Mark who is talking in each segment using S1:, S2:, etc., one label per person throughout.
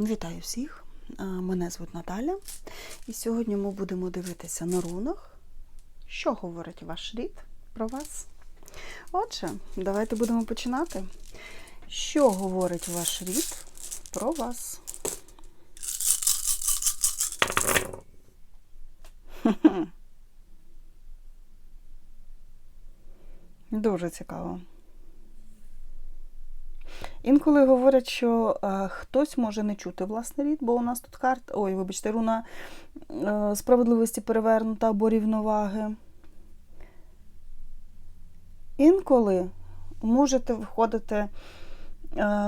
S1: Вітаю всіх! Мене звуть Наталя, і сьогодні ми будемо дивитися на рунах, що говорить ваш рід про вас. Отже, давайте будемо починати. Що говорить ваш рід про вас? Дуже цікаво. Інколи говорять, що е, хтось може не чути власний рід, бо у нас тут карта, ой, вибачте, руна е, справедливості перевернута або рівноваги. Інколи можете входити е,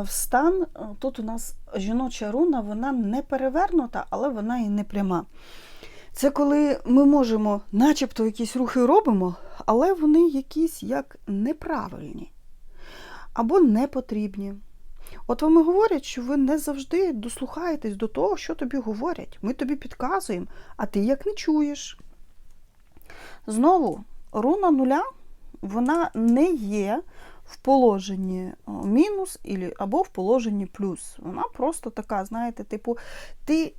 S1: в стан, тут у нас жіноча руна, вона не перевернута, але вона і не пряма. Це коли ми можемо, начебто, якісь рухи робимо, але вони якісь як неправильні або не потрібні. От вам і говорять, що ви не завжди дослухаєтесь до того, що тобі говорять. Ми тобі підказуємо, а ти як не чуєш. Знову, руна нуля, вона не є в положенні мінус або в положенні плюс. Вона просто така, знаєте, типу, ти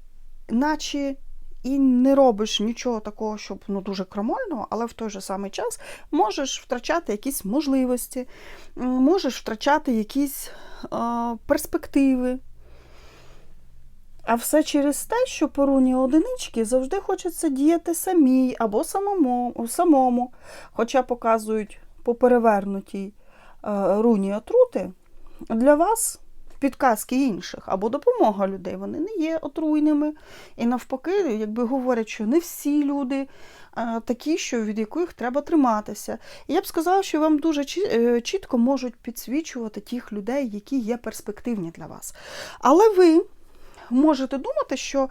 S1: наче і не робиш нічого такого, щоб ну, дуже крамольного, але в той же самий час можеш втрачати якісь можливості, можеш втрачати якісь е, перспективи. А все через те, що по руні одинички завжди хочеться діяти самій або самому. самому. Хоча показують по перевернутій е, руні отрути, для вас підказки інших або допомога людей, вони не є отруйними. І навпаки, якби говорять, що не всі люди е, такі, що від яких треба триматися. І я б сказала, що вам дуже е, чітко можуть підсвічувати тих людей, які є перспективні для вас. Але ви можете думати, що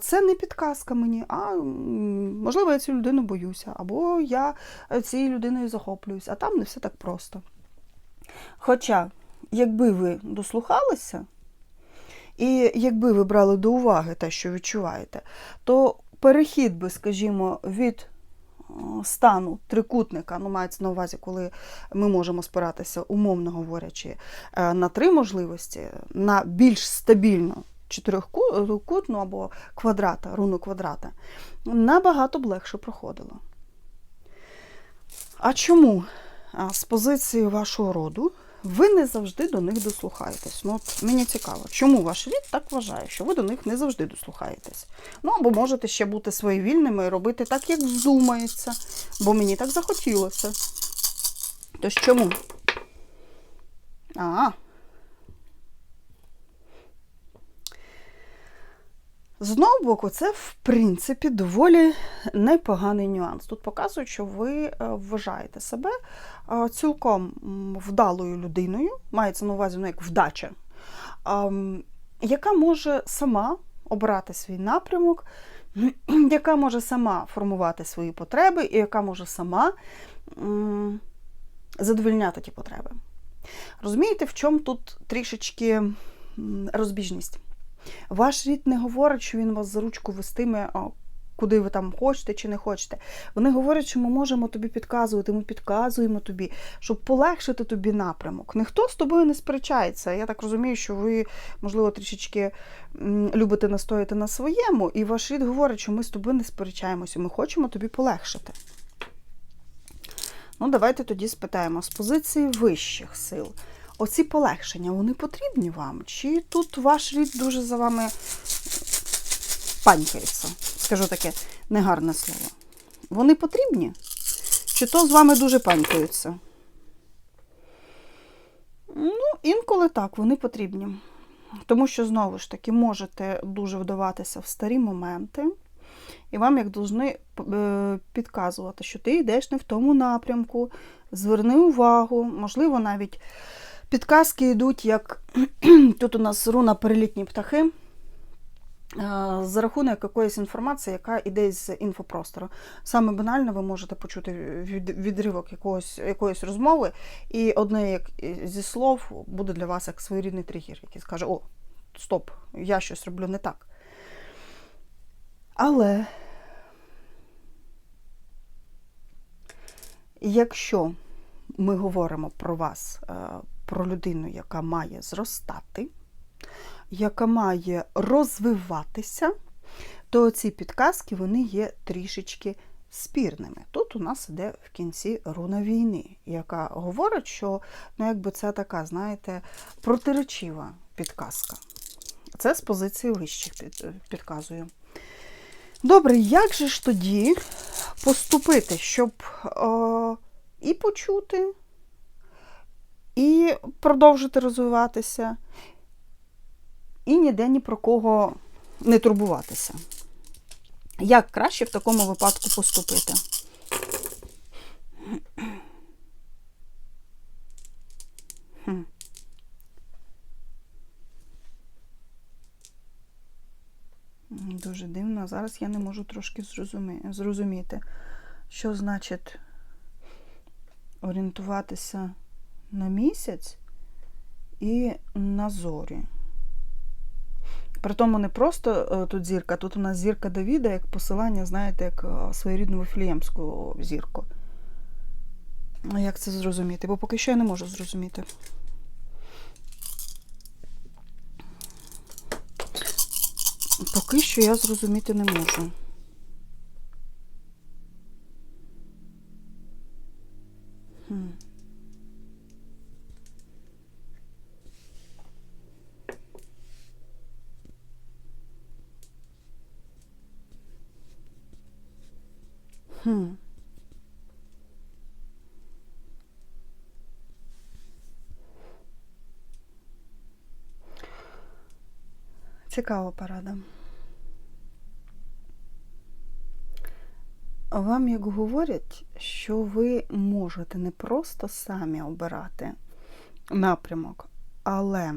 S1: це не підказка мені, а можливо, я цю людину боюся, або я е, цією людиною захоплююсь, а там не все так просто. Хоча, якби ви дослухалися, і якби ви брали до уваги те, що відчуваєте, то перехід би, скажімо, від е, стану трикутника, ну мається на увазі, коли ми можемо спиратися, умовно говорячи, е, на три можливості, на більш стабільну чотирьохкутну або квадрата, руну квадрата, набагато б легше проходило. А чому? З позиції вашого роду ви не завжди до них дослухаєтесь. Ну, от мені цікаво, чому ваш рід так вважає, що ви до них не завжди дослухаєтесь. Ну, або можете ще бути своєвільними і робити так, як вздумається, бо мені так захотілося. Тож чому? А. З одного боку, це, в принципі, доволі непоганий нюанс. Тут показують, що ви е, вважаєте себе е, цілком вдалою людиною, мається на увазі ну, як вдача, яка може сама обирати свій напрямок, яка може сама формувати свої потреби, і яка може сама м, задовольняти ті потреби. Розумієте, в чому тут трішечки розбіжність? Ваш рід не говорить, що він вас за ручку вестиме, куди ви там хочете чи не хочете. Вони говорять, що ми можемо тобі підказувати, ми підказуємо тобі, щоб полегшити тобі напрямок. Ніхто з тобою не сперечається. Я так розумію, що ви, можливо, трішечки любите настояти на своєму, і ваш рід говорить, що ми з тобою не сперечаємося, ми хочемо тобі полегшити. Ну, давайте тоді спитаємо з позиції вищих сил. Оці полегшення, вони потрібні вам? Чи тут ваш рід дуже за вами панькається? Скажу таке негарне слово. Вони потрібні? Чи то з вами дуже панькаються? Ну, інколи так, вони потрібні. Тому що, знову ж таки, можете дуже вдаватися в старі моменти, і вам як должны е, підказувати, що ти йдеш не в тому напрямку, зверни увагу, можливо, навіть підказки йдуть, як тут у нас руна перелітні птахи. е, За рахунок якоїсь інформації, яка йде з інфопростору. Саме банально ви можете почути від- відривок якогось, якоїсь розмови, і одне як зі слов буде для вас як своєрідний тригер, який скаже: О, стоп, я щось роблю не так. Але якщо ми говоримо про вас, е, про людину, яка має зростати, яка має розвиватися, то ці підказки вони є трішечки спірними. Тут у нас іде в кінці руна війни, яка говорить, що ну, якби це така, знаєте, протиречива підказка. Це з позиції вищих під, підказую. Добре, як же ж тоді поступити, щоб е, і почути, і продовжити розвиватися, і ніде ні про кого не турбуватися? Як краще в такому випадку поступити? Дуже дивно. Зараз я не можу трошки зрозуміти, що значить орієнтуватися на місяць і на зорі. Притому не просто е, тут зірка, тут у нас зірка Давіда, як посилання, знаєте, як е, своєрідну вифлеємську зірку. Як це зрозуміти? Бо поки що я не можу зрозуміти. Поки що я зрозуміти не можу. Хм. Хм. Цікава порада. Вам як говорять, що ви можете не просто самі обирати напрямок, але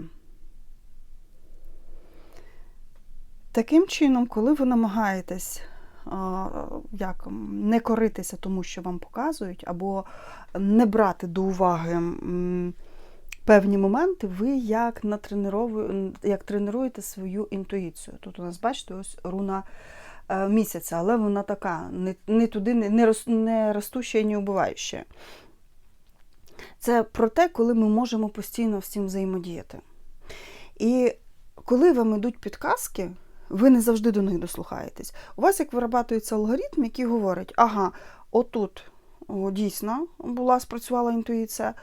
S1: таким чином, коли ви намагаєтесь як, не коритися тому, що вам показують, або не брати до уваги певні моменти, ви як, як тренуєте свою інтуїцію. Тут у нас, бачите, ось руна е, місяця, але вона така, не, не туди, не, не, не ростуща і не убиваюча. Це про те, коли ми можемо постійно цим взаємодіяти. І коли вам йдуть підказки, ви не завжди до них дослухаєтесь. У вас як вирабатується алгоритм, який говорить, ага, отут дійсно була спрацювала інтуїція,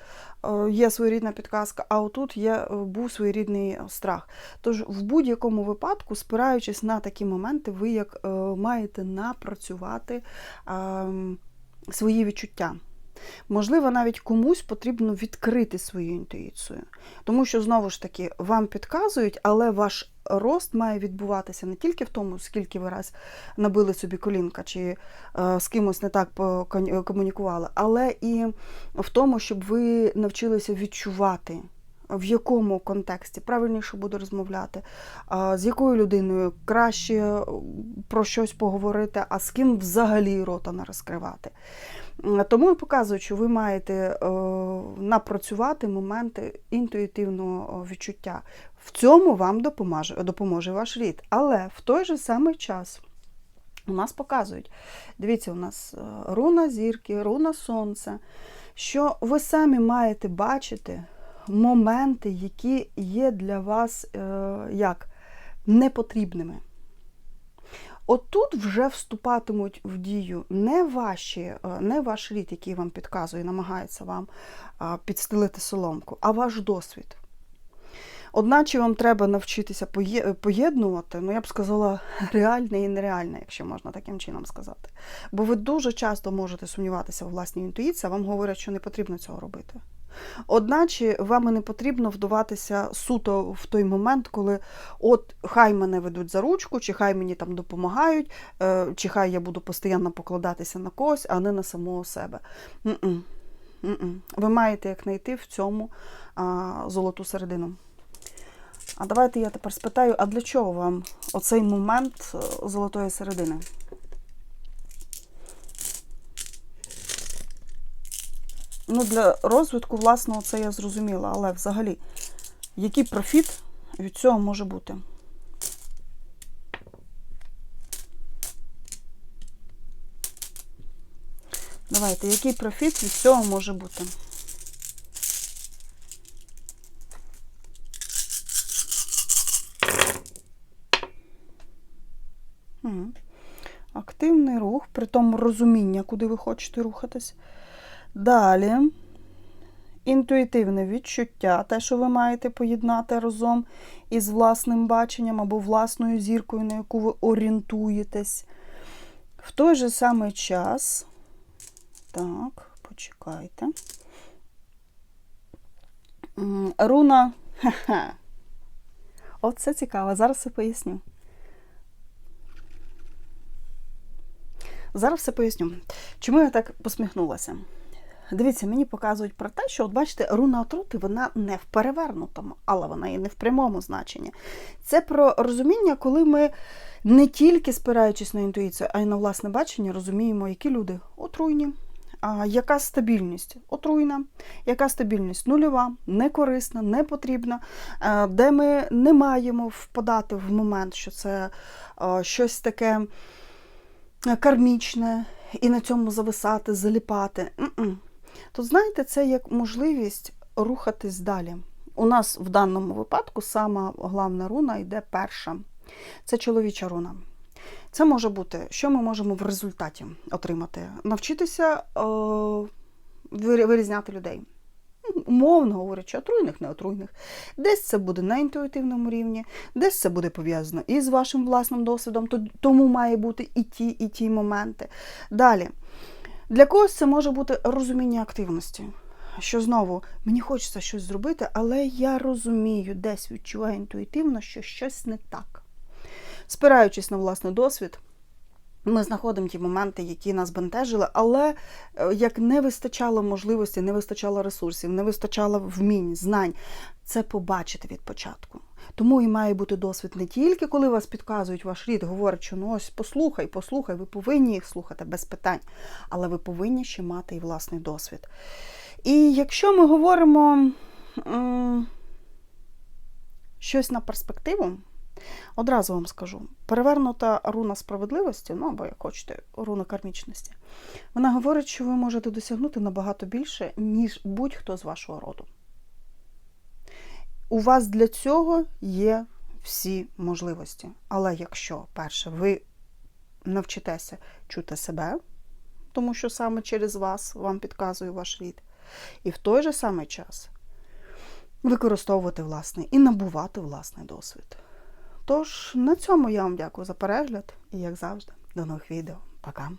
S1: є своєрідна підказка, а отут є, е, був своєрідний страх. Тож в будь-якому випадку, спираючись на такі моменти, ви як е, маєте напрацювати е, свої відчуття. Можливо, навіть комусь потрібно відкрити свою інтуїцію. Тому що, знову ж таки, вам підказують, але ваш рост має відбуватися не тільки в тому, скільки ви раз набили собі колінка, чи е, з кимось не так покон- комунікували, але і в тому, щоб ви навчилися відчувати. В якому контексті правильніше буде розмовляти, з якою людиною краще е, про щось поговорити, а з ким взагалі рота не розкривати. Тому і показують, що ви маєте е, напрацювати моменти інтуїтивного е, відчуття. В цьому вам допоможе, допоможе ваш рід. Але в той же самий час у нас показують, дивіться, у нас руна зірки, руна сонця, що ви самі маєте бачити моменти, які є для вас е, як непотрібними. Отут вже вступатимуть в дію не ваші, е, не ваш рід, який вам підказує, намагається вам підстелити соломку, а ваш досвід. Одначе вам треба навчитися поєднувати, ну я б сказала, реальне і нереальне, якщо можна таким чином сказати. Бо ви дуже часто можете сумніватися в власній інтуїції, а вам говорять, що не потрібно цього робити. Одначе вам і не потрібно вдаватися суто в той момент, коли от хай мене ведуть за ручку, чи хай мені там допомагають, е, чи хай я буду постійно покладатися на когось, а не на самого себе. М-м. М-м. Ви маєте як знайти в цьому а, золоту середину. А давайте я тепер спитаю, а для чого вам оцей момент е, золотої середини? Ну, для розвитку, власного, це я зрозуміла, але взагалі, який профіт від цього може бути? Давайте, який профіт від цього може бути? Активний рух, при тому розуміння, куди ви хочете рухатись. Далі. Інтуїтивне відчуття, те, що ви маєте поєднати разом із власним баченням або власною зіркою, на яку ви орієнтуєтесь. В той же самий час. Так, почекайте. Руна. Оце цікаво, зараз все поясню. Зараз все поясню. Чому я так посміхнулася? Дивіться, мені показують про те, що, от бачите, руна отрути, вона не в перевернутому, але вона і не в прямому значенні. Це про розуміння, коли ми не тільки спираючись на інтуїцію, а й на власне бачення, розуміємо, які люди отруйні. А яка стабільність? Отруйна, яка стабільність? Нульова, некорисна, не потрібна, де ми не маємо впадати в момент, що це щось таке е, кармічне, і на цьому зависати, заліпати. То знаєте, це як можливість рухатись далі. У нас в даному випадку сама головна руна йде перша. Це чоловіча руна. Це може бути, що ми можемо в результаті отримати? Навчитися е, вирізняти людей. Умовно говорячи, отруйних, неотруйних. Десь це буде на інтуїтивному рівні, десь це буде пов'язано і з вашим власним досвідом, тому має бути і ті, і ті моменти. Далі. Для когось це може бути розуміння активності. Що знову мені хочеться щось зробити, але я розумію, десь відчуваю інтуїтивно, що щось не так. Спираючись на власний досвід, ми знаходимо ті моменти, які нас бентежили, але е, як не вистачало можливості, не вистачало ресурсів, не вистачало вмінь, знань, це побачити від початку. Тому і має бути досвід не тільки коли вас підказують ваш рід, говорять, що ну ось послухай, послухай, ви повинні їх слухати без питань, але ви повинні ще мати і власний досвід. І якщо ми говоримо щось на перспективу, одразу вам скажу: перевернута руна справедливості, ну або як хочете, руна кармічності, вона говорить, що ви можете досягнути набагато більше, ніж будь-хто з вашого роду. У вас для цього є всі можливості. Але якщо, перше, ви навчитеся чути себе, тому що саме через вас вам підказує ваш рід, і в той же самий час використовувати власний і набувати власний досвід. Тож на цьому я вам дякую за перегляд і, як завжди, до нових відео. Пока!